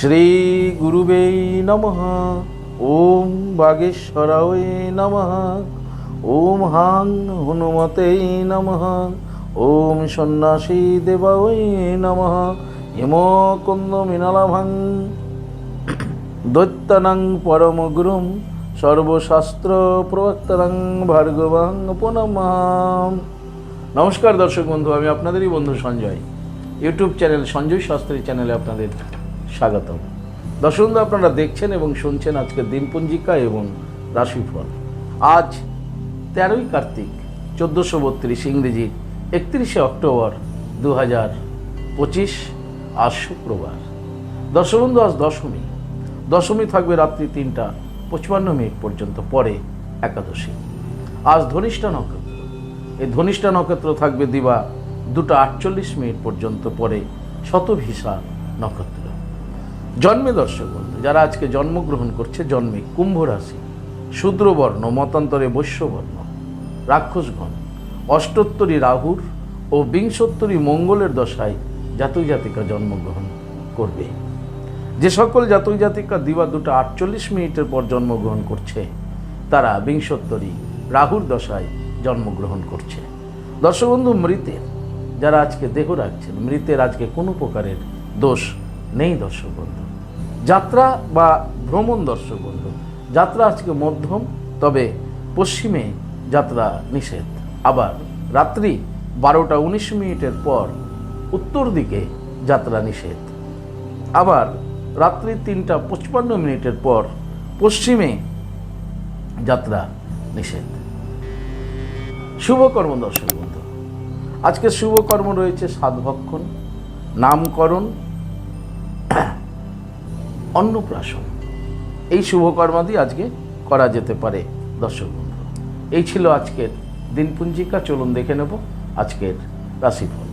শ্রী গুরুবে নমঃ। ওম বাগেশ্বরায় নমঃ। ওম হাং হনুমতে নমঃ। ওম সন্ন্যাসী দেবায় নমঃ। হিমকুন্দ মিনালাভাং দৈত্যানাং পরমগুরুম সর্বশাস্ত্র প্রবক্তারাং ভার্গবাং পুনমাম। নমস্কার দর্শক বন্ধু, আমি আপনাদেরই বন্ধু সঞ্জয়। ইউটিউব চ্যানেল সঞ্জয় শাস্ত্রী চ্যানেলে আপনাদের স্বাগতম। দর্শক আপনারা দেখছেন এবং শুনছেন আজকের দিনপঞ্জিকা এবং রাশিফল। আজ তেরোই কার্তিক, চোদ্দোশো বত্রিশ ইংরেজি, একত্রিশে অক্টোবর দু হাজার পঁচিশ, আজ শুক্রবার। দর্শক বন্ধু আজ দশমী। দশমী থাকবে রাত্রি তিনটা পঁচপান্ন মিনিট পর্যন্ত, পরে একাদশী। আজ ধনিষ্ঠা নক্ষত্র। এই ধনিষ্ঠা নক্ষত্র থাকবে দিবা দুটো আটচল্লিশ মিনিট পর্যন্ত, পরে শতভিসা নক্ষত্র। জন্মে দর্শক বন্ধু, যারা আজকে জন্মগ্রহণ করছে, জন্মে কুম্ভ রাশি, শূদ্রবর্ণ, মতান্তরে বৈশ্যবর্ণ, রাক্ষসগণ, অষ্টোত্তরী রাহুর ও বিংশোত্তরী মঙ্গলের দশায় জাতক জাতিকা জন্মগ্রহণ করবে। যে সকল জাতক জাতিকা দিবা দুটো আটচল্লিশ মিনিটের পর জন্মগ্রহণ করছে, তারা বিংশোত্তরী রাহুর দশায় জন্মগ্রহণ করছে। দর্শক বন্ধু, মৃতের যারা আজকে দেহ রাখছেন, মৃতের আজকে কোনো প্রকারের দোষ নেই দর্শক বন্ধু। যাত্রা বা ভ্রমণ দর্শক বন্ধু, যাত্রা আজকে মধ্যম, তবে পশ্চিমে যাত্রা নিষেধ। আবার রাত্রি বারোটা উনিশ মিনিটের পর উত্তর দিকে যাত্রা নিষেধ। আবার রাত্রি তিনটা পঁচপান্ন মিনিটের পর পশ্চিমে যাত্রা নিষেধ। শুভকর্ম দর্শক বন্ধু, আজকে শুভকর্ম রয়েছে সাধভক্ষণ, নামকরণ অন্নপ্রাশন। এই শুভকর্মাদি আজকে করা যেতে পারে, দর্শক বন্ধু। এই ছিল আজকের দিনপুঞ্জিকা, চলুন দেখে নেব আজকের রাশিফল।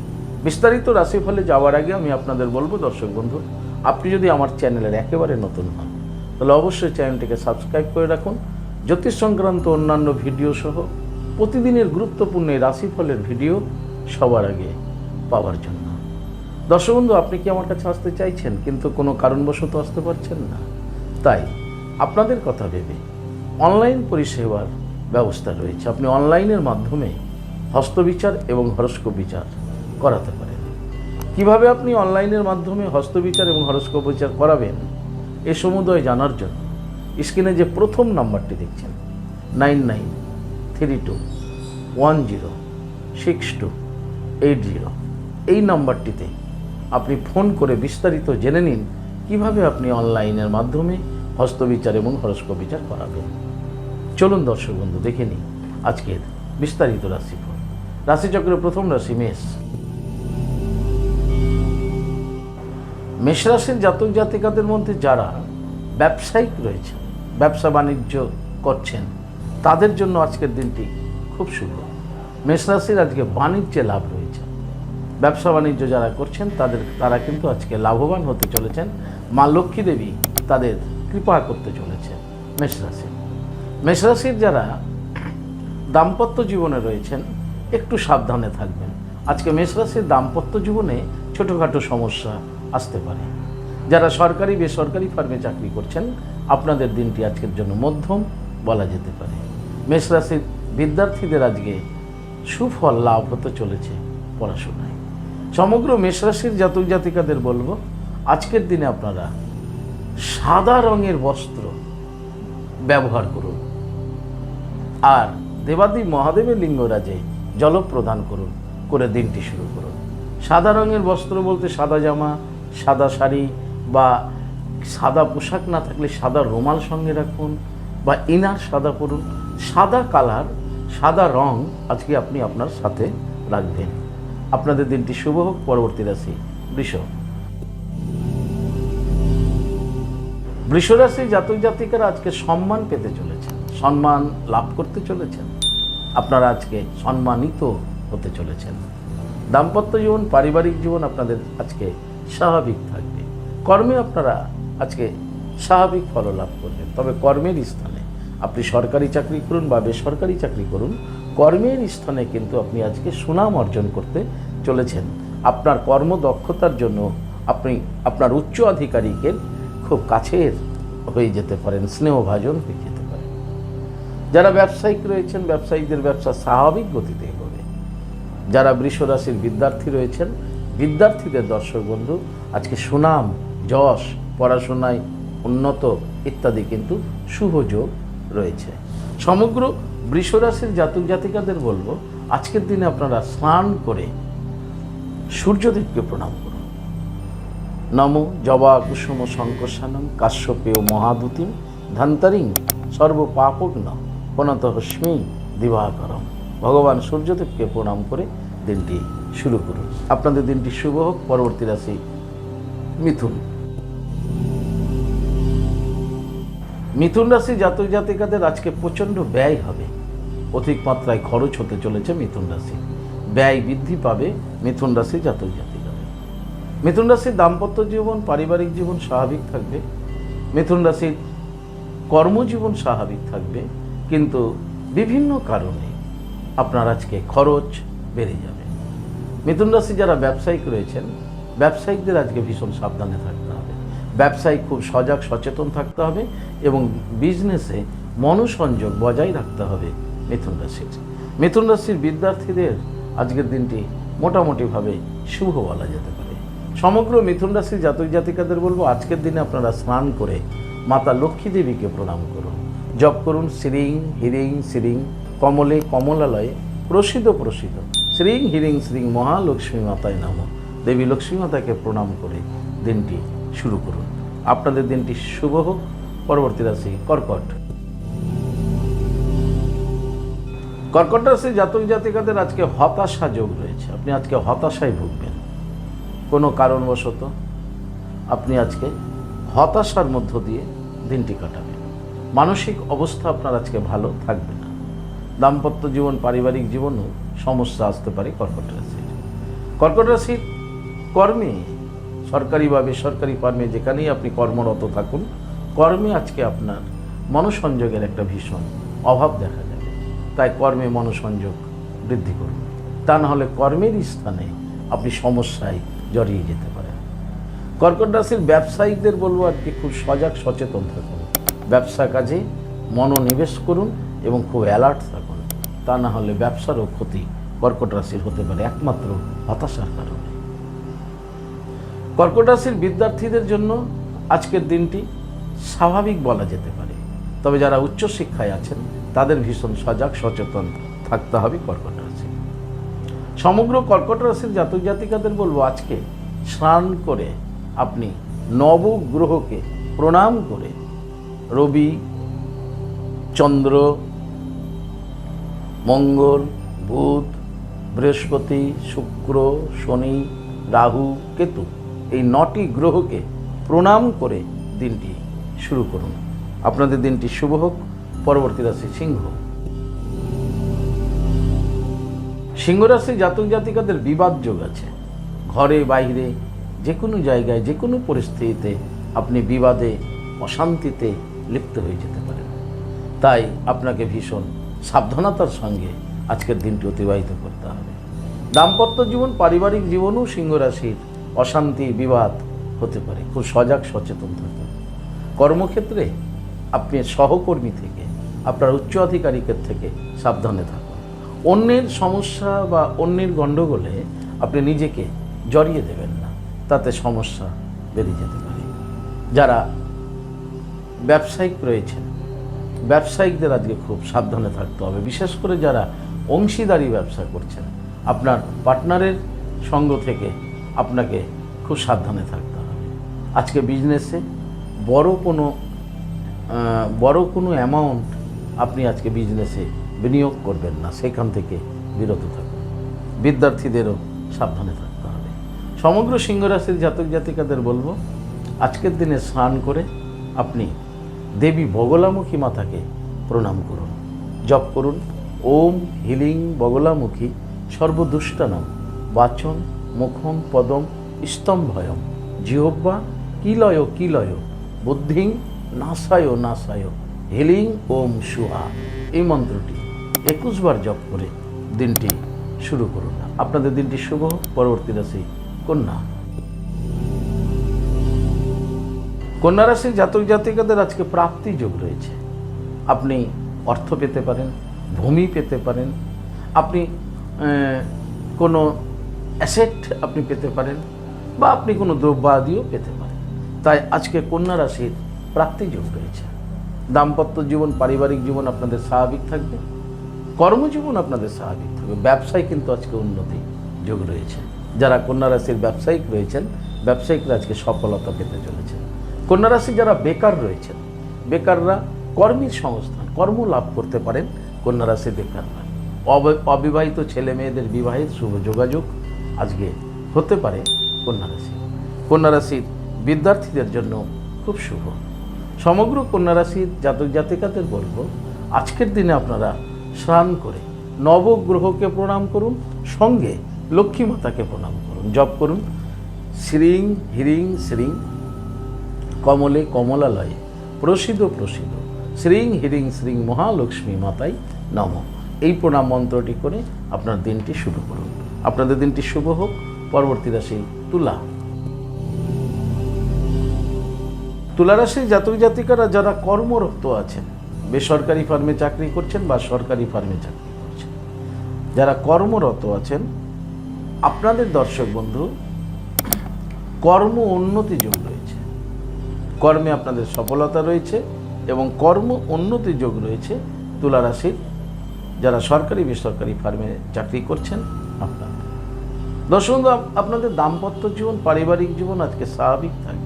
বিস্তারিত রাশিফলে যাওয়ার আগে আমি আপনাদের বলব, দর্শক বন্ধু, আপনি যদি আমার চ্যানেলের একেবারে নতুন হন, তাহলে অবশ্যই চ্যানেলটিকে সাবস্ক্রাইব করে রাখুন। জ্যোতিষ সংক্রান্ত অন্যান্য ভিডিও সহ প্রতিদিনের গুরুত্বপূর্ণ রাশিফলের ভিডিও সবার আগে পাওয়ার জন্য। দর্শক বন্ধু আপনি কি আমার কাছে আসতে চাইছেন? কিন্তু কোনো কারণবশত আসতে পারছেন না। তাই আপনাদের কথা ভেবে অনলাইন পরিষেবার ব্যবস্থা রয়েছে। আপনি অনলাইনের মাধ্যমে হস্তবিচার এবং হরস্কোপ বিচার করাতে পারেন। কীভাবে আপনি অনলাইনের মাধ্যমে হস্তবিচার এবং হরস্কোপ বিচার করাবেন, এ সমুদয় জানার জন্য স্ক্রিনে যে প্রথম নাম্বারটি দেখছেন, nine nine three two one zero six two eight zero, এই নাম্বারটিতে আপনি ফোন করে বিস্তারিত জেনে নিন কীভাবে আপনি অনলাইনের মাধ্যমে হস্তবিচার এবং হরস্কোপ বিচার করাবেন। চলুন দর্শক বন্ধু, দেখে নিই আজকের বিস্তারিত রাশিফল। রাশিচক্রের প্রথম রাশি মেষ। মেষ রাশির জাতক জাতিকাদের মধ্যে যারা ব্যবসায়িক রয়েছেন, ব্যবসা বাণিজ্য করছেন, তাদের জন্য আজকের দিনটি খুব শুভ। মেষ রাশির আজকে বাণিজ্যে লাভ রয়েছে। ব্যবসা বাণিজ্য যারা করছেন, তাদের, তারা কিন্তু আজকে লাভবান হতে চলেছেন। মা লক্ষ্মী দেবী তাদের কৃপা করতে চলেছে মেষরাশি মেষরাশির যারা দাম্পত্য জীবনে রয়েছেন, একটু সাবধানে থাকবেন। আজকে মেষরাশির দাম্পত্য জীবনে ছোটোখাটো সমস্যা আসতে পারে। যারা সরকারি, বেসরকারি ফার্মে চাকরি করছেন, আপনাদের দিনটি আজকের জন্য মধ্যম বলা যেতে পারে। মেষরাশির বিদ্যার্থীদের আজকে সুফল লাভ হতে চলেছে পড়াশোনায়। সমগ্র মেষরাশির জাতক জাতিকাদের বলব, আজকের দিনে আপনারা সাদা রঙের বস্ত্র ব্যবহার করুন। আর দেবাদি মহাদেবের লিঙ্গরাজে জল প্রদান করুন, করে দিনটি শুরু করুন। সাদা রঙের বস্ত্র বলতে সাদা জামা, সাদা শাড়ি বা সাদা পোশাক না থাকলে সাদা রুমাল সঙ্গে রাখুন বা ইনার সাদা পরুন। সাদা কালার, সাদা রং আজকে আপনি আপনার সাথে রাখবেন। আপনাদের দিনটি শুভ হোক, পরবর্তী রাশি বৃষ। বৃষরাশি জাতক জাতিকারা আজকে সম্মান পেতে চলেছেন, সম্মান লাভ করতে চলেছেন। আপনারা আজকে সম্মানিত হতে চলেছেন। দাম্পত্য জীবন, পারিবারিক জীবন আপনাদের আজকে স্বাভাবিক থাকবে। কর্মে আপনারা আজকে স্বাভাবিক ফল লাভ করবেন। তবে কর্মের স্থানে আপনি সরকারি চাকরি করুন বা বেসরকারি চাকরি করুন কর্মের স্থানে কিন্তু আপনি আজকে সুনাম অর্জন করতে চলেছেন। আপনার কর্মদক্ষতার জন্য আপনি আপনার উচ্চ আধিকারিকের খুব কাছের হয়ে যেতে পারেন, স্নেহভাজন হয়ে যেতে পারেন। যারা ব্যবসায়িক রয়েছেন ব্যবসায়িকদের ব্যবসা স্বাভাবিক গতিতে এগোবে যারা বৃষরাশির বিদ্যার্থী রয়েছেন, বিদ্যার্থীদের দর্শক বন্ধু, আজকে সুনাম, যশ, পড়াশোনায় উন্নত ইত্যাদি কিন্তু শুভ যোগ রয়েছে। সমগ্র বৃষরাশির জাতক জাতিকাদের বলব, আজকের দিনে আপনারা স্নান করে সূর্যদেবকে প্রণাম করুন। নম জবা কুসুম শঙ্কর্ষানম কাশ্যপেয় মহাদুতিম ধন্তরিং সর্বপাপগ্ন প্রণত হস্মি দিবাকরম। ভগবান সূর্যদেবকে প্রণাম করে দিনটি শুরু করুন। আপনাদের দিনটি শুভ হোক, পরবর্তী রাশি মিথুন। মিথুন রাশি জাতক জাতিকাদের আজকে প্রচণ্ড ব্যয় হবে। অধিক মাত্রায় খরচ হতে চলেছে মিথুন রাশি। ব্যয় বৃদ্ধি পাবে মিথুন রাশি জাতক জাতিকাদের মিথুন রাশির দাম্পত্য জীবন, পারিবারিক জীবন স্বাভাবিক থাকবে। মিথুন রাশির কর্মজীবন স্বাভাবিক থাকবে। কিন্তু বিভিন্ন কারণে আপনার আজকে খরচ বেড়ে যাবে। মিথুন রাশি যারা ব্যবসায়িক রয়েছেন, ব্যবসায়িকদের আজকে ভীষণ সাবধানে থাকতে হবে। ব্যবসায়িক খুব সজাগ, সচেতন থাকতে হবে এবং বিজনেসে মনোসংযোগ বজায় রাখতে হবে। মিথুন রাশির। মিথুন রাশির বিদ্যার্থীদের আজকের দিনটি মোটামুটিভাবে শুভ বলা যেতে পারে। সমগ্র মিথুন রাশির জাতক জাতিকাদের বলব, আজকের দিনে আপনারা স্নান করে মাতা লক্ষ্মী দেবীকে প্রণাম করুন। জপ করুন, শ্রীং হিরিং শ্রীং কমলে কমলালয়ে প্রসিদ্ধ প্রসিদ্ধ। শ্রীং হিরিং শ্রীং মহালক্ষ্মী মাতায় নাম। দেবী লক্ষ্মী মাতাকে প্রণাম করে দিনটি শুরু করুন। আপনাদের দিনটি শুভ হোক। পরবর্তী রাশি কর্কট। কর্কট রাশি জাতক জাতিকাদের আজকে হতাশা যোগ রয়েছে আপনি আজকে হতাশায় ভুগবেন। কোনো কারণবশত আপনি আজকে হতাশার মধ্য দিয়ে দিনটি কাটাবেন। মানসিক অবস্থা আপনার আজকে ভালো থাকবে না। দাম্পত্য জীবন, পারিবারিক জীবনও সমস্যা আসতে পারে কর্কট রাশির। কর্কট রাশির কর্মে, সরকারি বা বেসরকারি কর্মে যেখানেই আপনি কর্মরত থাকুন, কর্মে আজকে আপনার মনোসংযোগের একটা ভীষণ অভাব দেখা যাবে তাই কর্মে মনোসংযোগ বৃদ্ধি করুন। তা না হলে কর্মের স্থানে আপনি সমস্যায় জড়িয়ে যেতে পারেন। কর্কট রাশির ব্যবসায়িকদের বলব আর কি, খুব সজাগ, সচেতন থাকুন। ব্যবসা কাজে মনোনিবেশ করুন এবং খুব অ্যালার্ট থাকুন। তা না হলে ব্যবসারও ক্ষতি কর্কট রাশির হতে পারে, একমাত্র হতাশার কারণে। কর্কট রাশির বিদ্যার্থীদের জন্য আজকের দিনটি স্বাভাবিক বলা যেতে পারে। তবে যারা উচ্চশিক্ষায় আছেন তাদের ভীষণ সজাগ, সচেতন থাকতে হবে কর্কট রাশি। সমগ্র কর্কট রাশির জাতক জাতিকাদের বলব, আজকে স্নান করে আপনি নবগ্রহকে প্রণাম করে রবি, চন্দ্র, মঙ্গল, বুধ, বৃহস্পতি, শুক্র, শনি, রাহু, কেতু এই নটি গ্রহকে প্রণাম করে দিনটি শুরু করুন। আপনাদের দিনটি শুভ হোক। পরবর্তী রাশি সিংহ। সিংহ রাশি জাতক জাতিকাদের বিবাদ যোগ আছে। ঘরে, বাইরে যে কোনো জায়গায় যে কোনো পরিস্থিতিতে আপনি বিবাদে, অশান্তিতে লিপ্ত হয়ে যেতে পারেন। তাই আপনাকে ভীষণ সাবধানতার সঙ্গে আজকের দিনটি অতিবাহিত করতে হবে। দাম্পত্য জীবন, পারিবারিক জীবনও সিংহ রাশির অশান্তি, বিবাদ হতে পারে। খুব সজাগ, সচেতন থাকুন। কর্মক্ষেত্রে আপনি সহকর্মী থেকে আপনার উচ্চ আধিকারিকের থেকে সাবধানে থাকুন। অন্যের সমস্যা বা অন্যের গণ্ডগোলে আপনি নিজেকে জড়িয়ে দেবেন না। তাতে সমস্যা বেড়ে যেতে পারে। যারা ব্যবসায়িক রয়েছেন, ব্যবসায়িকদের আজকে খুব সাবধানে থাকতে হবে। বিশেষ করে যারা অংশীদারি ব্যবসা করছেন, আপনার পার্টনারের সঙ্গ থেকে আপনাকে খুব সাবধানে থাকতে হবে। আজকে বিজনেসে বড় কোনো বড় কোনো অ্যামাউন্ট আপনি আজকে বিজনেসে বিনিয়োগ করবেন না, সেখান থেকে বিরত থাকুন। বিদ্যার্থীদেরও সাবধানে থাকতে হবে। সমগ্র সিংহরাশির জাতক জাতিকাদের বলব, আজকের দিনে স্নান করে আপনি দেবী বগলামুখী মাতাকে প্রণাম করুন, জপ করুন। ওম হিলিং বগলামুখী সর্বদুষ্টানম বাচন মুখম পদম স্তম্ভয়ম। জিহব্বা কিলয় কিলয়, বুদ্ধিং নাসায় নাসায়। হিলিং ওম সুহা। এই মন্ত্রটি একুশবার জপ করে দিনটি শুরু করুন। আপনাদের দিনটি শুভ। পরবর্তী রাশি কন্যা। কন্যা রাশির জাতক জাতিকাদের আজকে প্রাপ্তি যোগ রয়েছে। আপনি অর্থ পেতে পারেন, ভূমি পেতে পারেন, আপনি কোনো অ্যাসেট আপনি পেতে পারেন বা আপনি কোনো দ্রব্যাদিও পেতে পারেন। তাই আজকে কন্যা রাশির প্রাপ্তি যোগ রয়েছে। দাম্পত্য জীবন, পারিবারিক জীবন আপনাদের স্বাভাবিক থাকবে। কর্মজীবন আপনাদের স্বাভাবিক থাকবে। ব্যবসায় কিন্তু আজকে উন্নতি যোগ রয়েছে। যারা কন্যা রাশির ব্যবসায়িক রয়েছেন, ব্যবসায়িকরা আজকে সফলতা পেতে চলেছেন। কন্যা রাশি যারা বেকার রয়েছেন, বেকাররা কর্মীর সংস্থান, কর্ম লাভ করতে পারেন কন্যা রাশি বেকাররা। অব- অবিবাহিত ছেলে মেয়েদের বিবাহের শুভ যোগাযোগ আজকে হতে পারে কন্যা রাশি কন্যা রাশির বিদ্যার্থীদের জন্য খুব শুভ। সমগ্র কন্যা রাশির জাতক জাতিকাদের বলব, আজকের দিনে আপনারা স্নান করে নবগ্রহকে প্রণাম করুন, সঙ্গে লক্ষ্মী মাতাকে প্রণাম করুন। জপ করুন। শ্রীং, হিরিং, শ্রীং, কমলে কমলালয়ে প্রসিদ্ধ প্রসিদ্ধ। শ্রীং, হিরিং, শ্রীং মহালক্ষ্মী মাতাই নম। এই প্রণাম মন্ত্রটি করে আপনার দিনটি শুরু করুন। আপনাদের দিনটি শুভ হোক। পরবর্তী রাশি তুলা। তুলা রাশির জাতক জাতিকারা যারা কর্মরত আছেন, বেসরকারি ফার্মে চাকরি করছেন বা সরকারি ফার্মে চাকরি করছেন, যারা কর্মরত আছেন, আপনাদের দর্শক বন্ধু, কর্ম উন্নতি যোগ রয়েছে। কর্মে আপনাদের সফলতা রয়েছে এবং কর্ম উন্নতি যোগ রয়েছে তুলা রাশির যারা সরকারি বেসরকারি ফার্মে চাকরি করছেন আপনারা দর্শক আপনাদের দাম্পত্য জীবন, পারিবারিক জীবন আজকে স্বাভাবিক থাকবে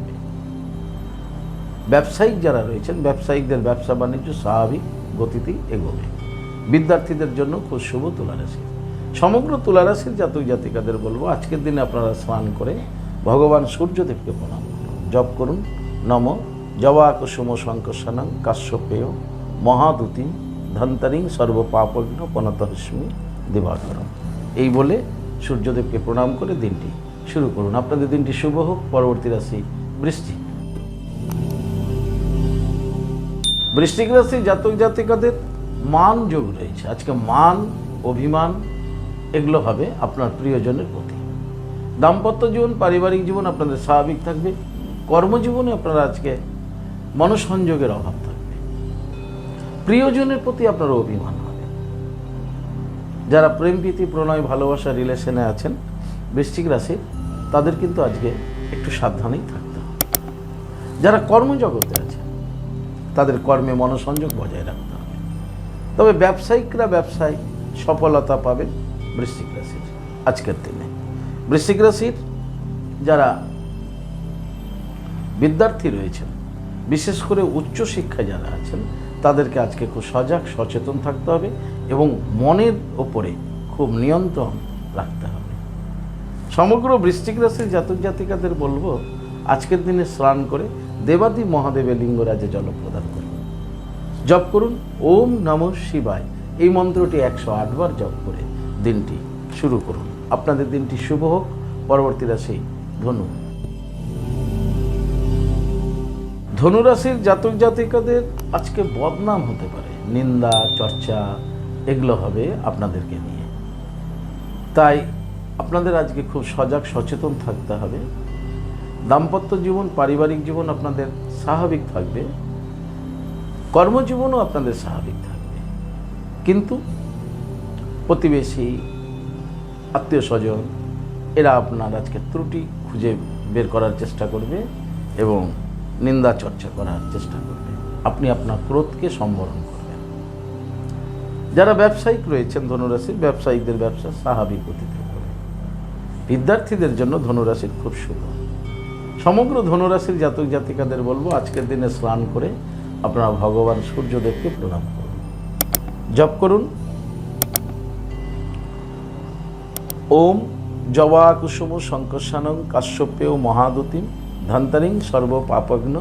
ব্যবসায়িক যারা রয়েছেন, ব্যবসায়িকদের ব্যবসা বাণিজ্য স্বাভাবিক গতিতেই এগোবে। বিদ্যার্থীদের জন্য খুব শুভ তুলারাশি। সমগ্র তুলারাশির জাতক জাতিকাদের বলব, আজকের দিনে আপনারা স্নান করে ভগবান সূর্যদেবকে প্রণাম করুন। জপ করুন। নম জবা কুসুম শঙ্কর্ষণং কাশ্যপেয় মহাদূতি ধন্তারিং সর্বপাপজ্ঞ পনতহস্মি দিবাকরম এই বলে সূর্যদেবকে প্রণাম করে দিনটি শুরু করুন। আপনাদের দিনটি শুভ হোক। পরবর্তী রাশি বৃষ্টি বৃশ্চিক রাশি জাতক জাতিকাদের মান যোগ রয়েছে আজকে মান, অভিমান, এগুলো হবে আপনার প্রিয়জনের প্রতি। দাম্পত্য জীবন, পারিবারিক জীবন আপনাদের স্বাভাবিক থাকবে। কর্মজীবনে আপনারা আজকে মনসংযোগের অভাব থাকবে। প্রিয়জনের প্রতি আপনার অভিমান হবে। যারা প্রেম, প্রীতি, প্রণয়, ভালোবাসা, রিলেশনে আছেন, বৃশ্চিক রাশির, তাদের কিন্তু আজকে একটু সাবধানেই থাকতে হবে। যারা কর্মজগতে তাদের কর্মে মনোসংযোগ বজায় রাখতে হবে। তবে ব্যবসায়িকরা ব্যবসায় সফলতা পাবেন বৃশ্চিক রাশির আজকের দিনে। বৃশ্চিক রাশির যারা বিদ্যার্থী রয়েছেন, বিশেষ করে উচ্চশিক্ষায় যারা আছেন, তাদেরকে আজকে খুব সজাগ, সচেতন থাকতে হবে এবং মনের ওপরে খুব নিয়ন্ত্রণ রাখতে হবে। সমগ্র বৃশ্চিক রাশির জাতক জাতিকাদের বলব, আজকের দিনে স্নান করে দেবাদি মহাদেবের লিঙ্গরাজে জল প্রদান করুন। জপ করুন। ওম নম শিবায়। এই মন্ত্রটি একশো আটবার জপ করে দিনটি শুরু করুন। আপনাদের দিনটি শুভ হোক। পরবর্তী রাশি ধনু। ধনুরাশির জাতক জাতিকাদের আজকে বদনাম হতে পারে। নিন্দা, চর্চা, এগুলো হবে আপনাদেরকে নিয়ে। তাই আপনাদের আজকে খুব সজাগ, সচেতন থাকতে হবে। দাম্পত্য জীবন, পারিবারিক জীবন আপনাদের স্বাভাবিক থাকবে। কর্মজীবনও আপনাদের স্বাভাবিক থাকবে। কিন্তু প্রতিবেশী, আত্মীয় স্বজন, এরা আপনার আজকে ত্রুটি খুঁজে বের করার চেষ্টা করবে এবং নিন্দা চর্চা করার চেষ্টা করবে। আপনি আপনার ক্রোধকে সম্বরণ করবেন। যারা ব্যবসায়িক রয়েছেন ধনুরাশির ব্যবসায়িকদের ব্যবসা স্বাভাবিক গতিতে হবে। বিদ্যার্থীদের জন্য ধনুরাশির খুব শুভ। সমগ্র ধনুরাশির জাতক জাতিকাদের বলব, আজকের দিনে স্নান করে আপনারা ভগবান সূর্যদেবকে প্রণাম করুন। জপ করুন। ওম জবা কুসুম শঙ্কর্ষানং কাশ্যপেয় মহাদুতিম ধন্তারিং সর্ব পাপগ্ন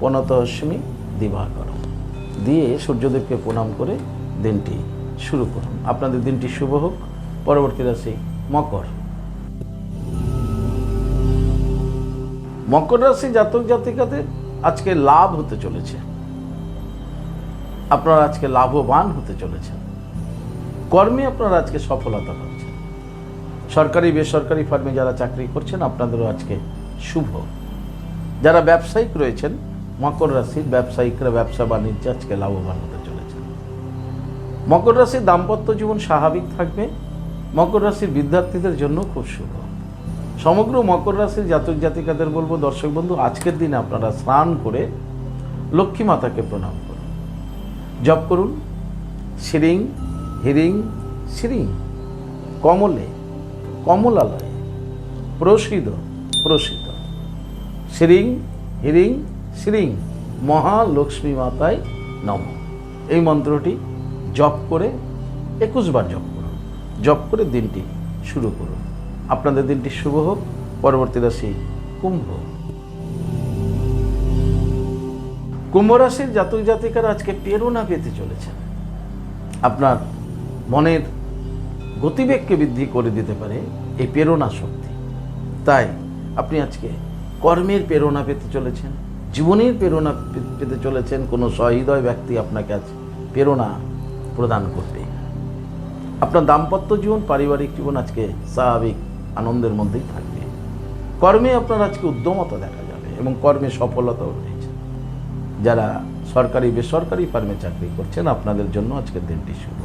পনতহস্মি দিবাকর দিয়ে সূর্যদেবকে প্রণাম করে দিনটি শুরু করুন। আপনাদের দিনটি শুভ হোক। পরবর্তী রাশি মকর। মকর রাশি জাতক জাতিকাদের আজকে লাভ হতে চলেছে। আপনারা আজকে লাভবান হতে চলেছেন। কর্মে আপনারা আজকে সফলতা পাচ্ছেন। সরকারি, বেসরকারি ফার্মে যারা চাকরি করছেন, আপনাদেরও আজকে শুভ। যারা ব্যবসায়িক রয়েছেন মকর রাশির ব্যবসায়িকরা, ব্যবসা বাণিজ্যে আজকে লাভবান হতে চলেছে মকর রাশির দাম্পত্য জীবন স্বাভাবিক থাকবে। মকর রাশির বিদ্যার্থীদের জন্য খুব শুভ। সমগ্র মকর রাশির জাতক জাতিকাদের বলব, দর্শক বন্ধু, আজকের দিনে আপনারা স্নান করে লক্ষ্মী মাতাকে প্রণাম করুন। জপ করুন। শ্রিং, হিরিং, শ্রিং, কমলে, কমলালয়ে প্রসিদ প্রসিত। শ্রিং, হিরিং, শ্রিং, মহালক্ষ্মী মাতায় নম। এই মন্ত্রটি জপ করে একুশবার জপ করুন। জপ করে দিনটি শুরু করুন। আপনাদের দিনটি শুভ হোক, পরবর্তী রাশি কুম্ভ। কুম্ভ রাশির জাতক জাতিকারা আজকে প্রেরণা পেতে চলেছেন। আপনার মনের গতিবেগকে বৃদ্ধি করে দিতে পারে এই প্রেরণা শক্তি। তাই আপনি আজকে কর্মের প্রেরণা পেতে চলেছেন, জীবনের প্রেরণা পেতে চলেছেন, কোনো সহৃদয় ব্যক্তি আপনাকে আজ প্রেরণা প্রদান করবে। আপনার দাম্পত্য জীবন, পারিবারিক জীবন আজকে স্বাভাবিক আনন্দের মধ্যেই থাকবে। কর্মে আপনার আজকে উদ্যমতা দেখা যাবে এবং কর্মে সফলতাও রয়েছে। যারা সরকারি, বেসরকারি ফার্মে চাকরি করছেন, আপনাদের জন্য আজকের দিনটি শুভ।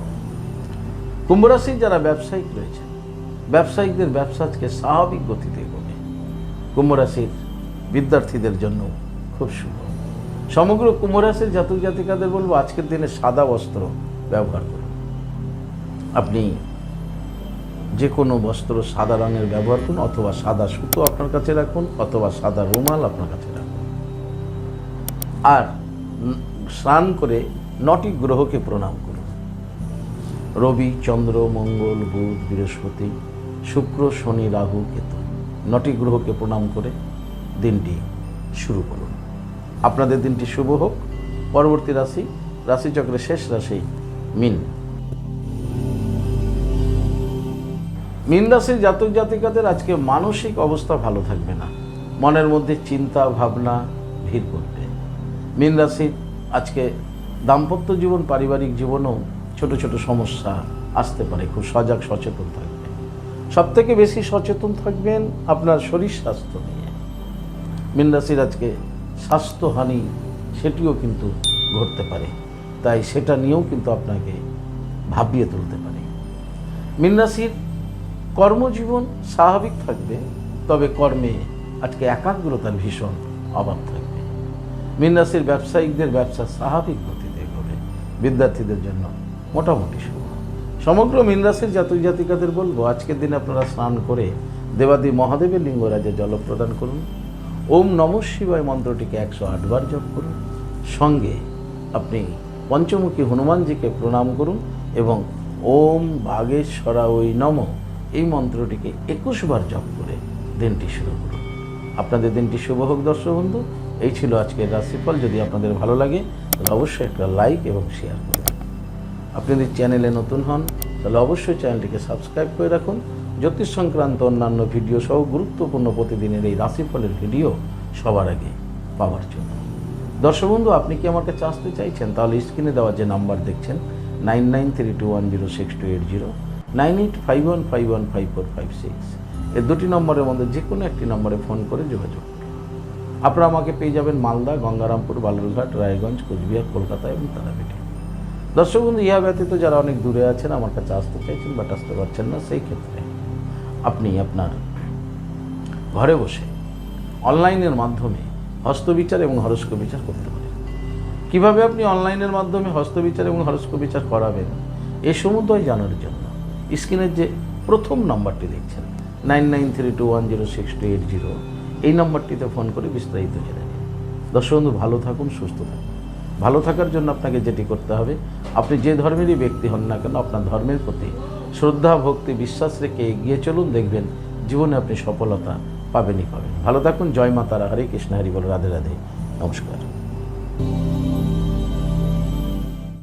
কুম্ভ রাশির যারা ব্যবসায়িক রয়েছে ব্যবসায়িকদের ব্যবসা আজকে স্বাভাবিক গতিতে এগোবে। কুম্ভ রাশির বিদ্যার্থীদের জন্য খুব শুভ। সমগ্র কুম্ভ রাশির জাতক জাতিকাদের বলব, আজকের দিনে সাদা বস্ত্র ব্যবহার করুন। আপনি যে কোনো বস্ত্র, সাদা রঙের ব্যবহার করুন অথবা সাদা সুতো আপনার কাছে রাখুন অথবা সাদা রুমাল আপনার কাছে রাখুন। আর স্নান করে নটি গ্রহকে প্রণাম করুন। রবি, চন্দ্র, মঙ্গল, বুধ, বৃহস্পতি, শুক্র, শনি, রাহু, কেতু নটি গ্রহকে প্রণাম করে দিনটি শুরু করুন। আপনাদের দিনটি শুভ হোক। পরবর্তী রাশি, রাশিচক্রের শেষ রাশি মিন। মীন রাশির জাতক জাতিকাদের আজকে মানসিক অবস্থা ভালো থাকবে না। মনের মধ্যে চিন্তা, ভাবনা ভিড় করবে। মীন রাশির আজকে দাম্পত্য জীবন, পারিবারিক জীবনেও ছোট ছোট সমস্যা আসতে পারে, খুব সজাগ, সচেতন থাকবে। সব থেকে বেশি সচেতন থাকবেন আপনার শরীর স্বাস্থ্য নিয়ে। মীন রাশির আজকে স্বাস্থ্যহানি, সেটিও কিন্তু ঘটতে পারে। তাই সেটা নিয়েও কিন্তু আপনাকে ভাবিয়ে তুলতে পারে। মীন রাশির কর্মজীবন স্বাভাবিক থাকবে, তবে কর্মে আজকে একাগ্রতার ভীষণ অভাব থাকবে। মীন রাশির ব্যবসায়িকদের ব্যবসা স্বাভাবিক গতিতে এগোবে বিদ্যার্থীদের জন্য মোটামুটি শুভ সমগ্র মীন রাশির জাতক জাতিকাদের বলব, আজকের দিনে আপনারা স্নান করে দেবাদি মহাদেবের লিঙ্গরাজে জল প্রদান করুন। ওম নম শিবায় মন্ত্রটিকে একশো আটবার জপ করুন। সঙ্গে আপনি পঞ্চমুখী হনুমানজিকে প্রণাম করুন এবং ওম বাগেশ্বরা ওই নম এই মন্ত্রটিকে একুশ বার জপ করে দিনটি শুরু করুন। আপনাদের দিনটি শুভ হোক দর্শক বন্ধু। এই ছিল আজকের রাশিফল। যদি আপনাদের ভালো লাগে, তাহলে অবশ্যই একটা লাইক এবং শেয়ার করবেন আপনি যদি চ্যানেলে নতুন হন, তাহলে অবশ্যই চ্যানেলটিকে সাবস্ক্রাইব করে রাখুন। জ্যোতিষ সংক্রান্ত অন্যান্য ভিডিও সহ গুরুত্বপূর্ণ প্রতিদিনের এই রাশিফলের ভিডিও সবার আগে পাওয়ার জন্য। দর্শক বন্ধু, আপনি কি আমার কাছে আসতে চাইছেন? তাহলে স্ক্রিনে দেওয়া যে নাম্বার দেখছেন, nine nine three two one zero six two eight zero. Nine eight five one five one five four five six. এই দুটি নম্বরের মধ্যে যে কোনো একটি নম্বরে ফোন করে যোগাযোগ আপনারা আমাকে পেয়ে যাবেন মালদা, গঙ্গারামপুর, বালুরঘাট, রায়গঞ্জ, কোচবিহার, কলকাতা এবং তারাপীঠে। দর্শক বন্ধু, ইহা ব্যতীত যারা অনেক দূরে আছেন, আমার কাছে আসতে চাইছেন বাট আসতে পারছেন না, সেই ক্ষেত্রে আপনি আপনার ঘরে বসে অনলাইনের মাধ্যমে হস্তবিচার এবং হরস্ক বিচার করতে পারেন। কীভাবে আপনি অনলাইনের মাধ্যমে হস্তবিচার এবং হরস্ক বিচার করাবেন, এ সমুদয় জানার জন্য স্ক্রিনের যে প্রথম নাম্বারটি দেখছেন, nine nine three two one zero six two eight zero, এই নাম্বারটিতে ফোন করে বিস্তারিত জেনে নিন। দর্শক বন্ধু, ভালো থাকুন, সুস্থ থাকুন। ভালো থাকার জন্য আপনাকে যেটি করতে হবে, আপনি যে ধর্মেরই ব্যক্তি হন না কেন, আপনার ধর্মের প্রতি শ্রদ্ধা, ভক্তি, বিশ্বাস রেখে এগিয়ে চলুন, দেখবেন জীবনে আপনি সফলতা পাবেনই পাবেন। ভালো থাকুন, জয় মাতারা, হরে কৃষ্ণ, হরি বল, রাধে রাধে। নমস্কার।